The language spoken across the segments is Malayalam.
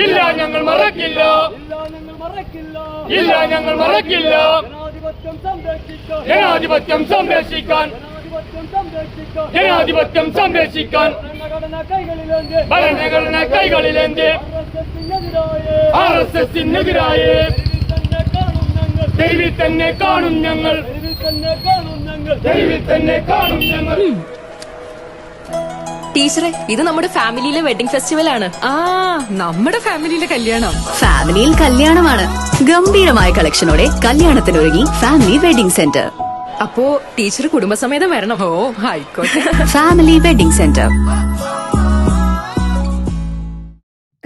ഇല്ല ഞങ്ങൾ മറക്കില്ല. ഇല്ല ഞങ്ങൾ മറക്കില്ല. ഞങ്ങൾ ജനാധിപത്യം സംരക്ഷിക്കാൻ. ജനാധിപത്യം സംരക്ഷിക്കാൻ. ഭരണഘടന കൈകളിലേന്ത്? R S എസിനെതിരായ. തെരുവിൽ തന്നെ കാണും ഞങ്ങൾ. തെരുവിൽ തന്നെ കാണും ഞങ്ങൾ. ടീച്ചറെ ഇത് നമ്മുടെ ഫാമിലിയിലെ വെഡിങ് ഫെസ്റ്റിവൽ ആണ്. ആ നമ്മുടെ ഫാമിലിയിലെ കല്യാണം. ഫാമിലിയിൽ കല്യാണമാണ്. ഗംഭീരമായ കളക്ഷനോടെ കല്യാണത്തിനൊരുങ്ങി ഫാമിലി വെഡിംഗ് സെന്റർ. അപ്പോ ടീച്ചർ കുടുംബസമേതം വരണം. ഓ ആയിക്കോട്ടെ. Family wedding centre.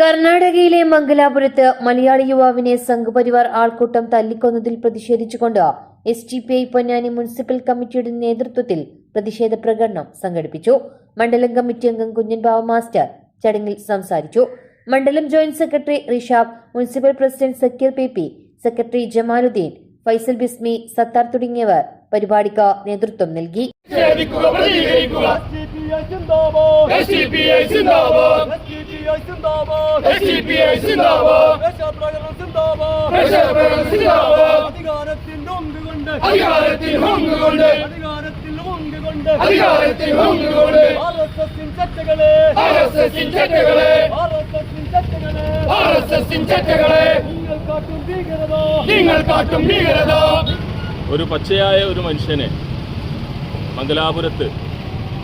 കർണാടകയിലെ മംഗലാപുരത്ത് മലയാളി യുവാവിനെ സംഘപരിവാർ ആൾക്കൂട്ടം തല്ലിക്കൊന്നതിൽ പ്രതിഷേധിച്ചുകൊണ്ട് S T P I Ponnani municipal കമ്മിറ്റിയുടെ നേതൃത്വത്തിൽ പ്രതിഷേധ പ്രകടനം സംഘടിപ്പിച്ചു. മണ്ഡലം കമ്മിറ്റി അംഗം കുഞ്ഞൻ ബാവ മാസ്റ്റർ ചടങ്ങിൽ സംസാരിച്ചു. മണ്ഡലം joint secretary Rishab municipal president Zakir P P secretary Jamaluddin Faisal Bismi Sathar തുടങ്ങിയവർ പരിപാടിക്ക് നേതൃത്വം നൽകി. പ്രതികരിക്കുക എസ് ഡി പി ഐ സിന്ദാബാദ് ഐ സിന്ദാബാദ് അധികാരത്തിൽ ഒന്നുകൊണ്ട് അധികാരത്തിൽ ഹൊങ്കുകൊണ്ട് അധികാരത്തിൽ ഒന്നുകൊണ്ട് അധികാരത്തിൽ ഹൊങ്കുകൊണ്ട് ആർ എസ് എസിൻ ചട്ടകളെ. ആർ എസ് എസിൻ ചട്ടകളെ. ആർ എസ് എസിൻ ചട്ടകളെ. ആർ എസ് എസിൻ ചട്ടകളെ. നിങ്ങൾ കാട്ടും ഭീകരത. നിങ്ങൾ കാട്ടും ഭീകരത. ഒരു പച്ചയായ ഒരു മനുഷ്യനെ മംഗലാപുരത്ത്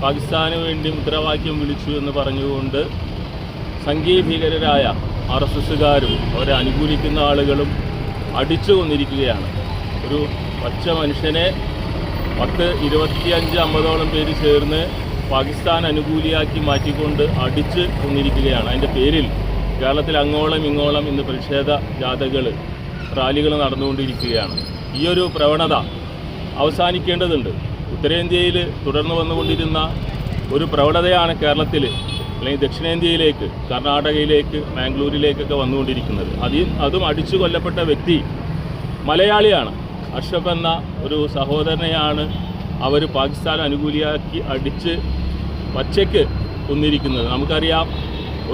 പാകിസ്ഥാന് വേണ്ടി മുദ്രാവാക്യം വിളിച്ചു എന്ന് പറഞ്ഞുകൊണ്ട് സംഘീയ ഭീകരരായ ആർ എസ് എസ്സുകാരും അവരെ അനുകൂലിക്കുന്ന ആളുകളും അടിച്ചു കൊന്നിരിക്കുകയാണ്. ഒരു പച്ച മനുഷ്യനെ പത്ത് ഇരുപത്തിയഞ്ച് അമ്പതോളം പേര് ചേർന്ന് പാകിസ്ഥാൻ അനുകൂലിയാക്കി മാറ്റിക്കൊണ്ട് അടിച്ച് കൊന്നിരിക്കുകയാണ്. അതിന്റെ പേരിൽ കേരളത്തിൽ അങ്ങോളം ഇങ്ങോളം ഇന്ന് പ്രതിഷേധ ജാഥകൾ റാലികൾ നടന്നുകൊണ്ടിരിക്കുകയാണ്. ഈ ഒരു പ്രവണത അവസാനിക്കേണ്ടതുണ്ട്. ഉത്തരേന്ത്യയിൽ തുടർന്ന് വന്നുകൊണ്ടിരുന്ന ഒരു പ്രവണതയാണ് കേരളത്തിൽ അല്ലെങ്കിൽ ദക്ഷിണേന്ത്യയിലേക്ക് കർണാടകയിലേക്ക് മാംഗ്ലൂരിലേക്കൊക്കെ വന്നുകൊണ്ടിരിക്കുന്നത്. അതിൽ അതും അടിച്ചു കൊല്ലപ്പെട്ട വ്യക്തി മലയാളിയാണ്. അഷ്റഫ് എന്ന ഒരു സഹോദരനെയാണ് അവർ പാകിസ്ഥാൻ അനുകൂലിയാക്കി അടിച്ച് പച്ചയ്ക്ക് കൊന്നിരിക്കുന്നത്. നമുക്കറിയാം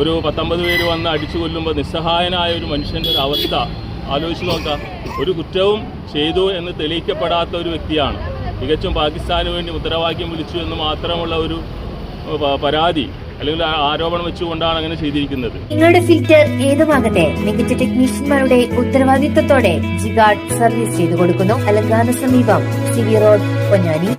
ഒരു പത്തൊമ്പത് പേര് വന്ന് അടിച്ചു കൊല്ലുമ്പോൾ നിസ്സഹായനായ ഒരു മനുഷ്യന്റെ ഒരു അവസ്ഥ ആലോചിച്ച് നോക്കാം. ഒരു കുറ്റവും ചെയ്തു എന്ന് തെളിയിക്കപ്പെടാത്ത ഒരു വ്യക്തിയാണ്. തികച്ചും പാകിസ്ഥാന് വേണ്ടി മുദ്രാവാക്യം വിളിച്ചു എന്ന് മാത്രമുള്ള ഒരു പരാതി അല്ലെങ്കിൽ ആരോപണം വെച്ചുകൊണ്ടാണ് അങ്ങനെ ചെയ്തിരിക്കുന്നത്. നിങ്ങളുടെ ഫിൽറ്റർ ഏതുമാകട്ടെ മികച്ച ടെക്നീഷ്യന്മാരുടെ ഉത്തരവാദിത്തത്തോടെ ജിഗാർഡ് സർവീസ് ചെയ്തു കൊടുക്കുന്നു അലങ്കാന സമീപം സിവി റോഡ് പൊന്നാനി.